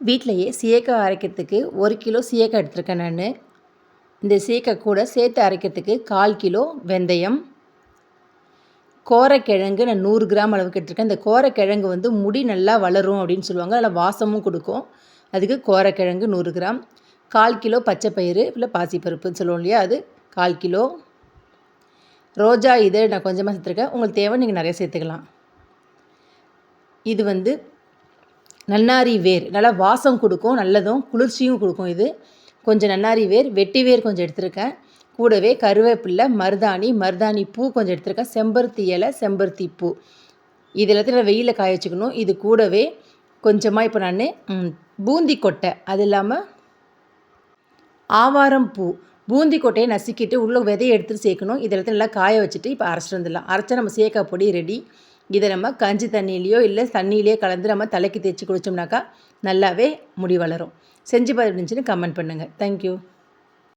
வீட்டிலையே சீயக்காய் அரைக்கிறதுக்கு ஒரு கிலோ சீயக்காய் எடுத்திருக்கேன் நான். இந்த சீயக்காய் கூட சேர்த்து அரைக்கிறதுக்கு கால் கிலோ வெந்தயம் கோரக்கிழங்கு நான் நூறு கிராம் அளவுக்கு எடுத்துருக்கேன். இந்த கோரக்கிழங்கு வந்து முடி நல்லா வளரும் அப்படின்னு சொல்லுவாங்க. அதில் வாசமும் கொடுக்கும். அதுக்கு கோரக்கிழங்கு நூறு கிராம் கால் கிலோ பச்சை பயிறு இல்லை பாசிப்பருப்புன்னு சொல்லுவோம் இல்லையா அது கால் கிலோ. ரோஜா இதழ் நான் கொஞ்சமாக சேர்த்துருக்கேன். உங்களுக்கு தேவை நீங்கள் நிறைய சேர்த்துக்கலாம். இது வந்து நன்னாரி வேர். நல்லா வாசம் கொடுக்கும் நல்லதும் குளிர்ச்சியும் கொடுக்கும் இது. கொஞ்சம் நன்னாரி வேர் வெட்டி வேர் கொஞ்சம் எடுத்திருக்கேன். கூடவே கருவேப்பில்லை மருதாணி மருதாணி பூ கொஞ்சம் எடுத்திருக்கேன். செம்பருத்தி இலை செம்பருத்தி பூ. இது எல்லாத்தையும் நான் வெயிலில் காய வச்சுக்கணும். இது கூடவே கொஞ்சமாக இப்போ நான் பூந்தி கொட்டை. அது இல்லாமல் ஆவாரம் பூ. பூந்தி கொட்டையை நசுக்கிட்டு உள்ள விதையை எடுத்து சேர்க்கணும். இதில் நல்லா காய வச்சுட்டு இப்போ அரைச்சிட்டு வந்துடலாம். அரைச்சா நம்ம சேக்காய் பொடி ரெடி இதை நம்ம கஞ்சி தண்ணியிலையோ இல்லை தண்ணியிலையோ கலந்து நம்ம தலைக்கு தேய்ச்சி குளித்தோம்னாக்கா நல்லாவே முடி வளரும். செஞ்சு பார்த்துருந்துச்சின்னு கமெண்ட் பண்ணுங்கள் தேங்க்யூ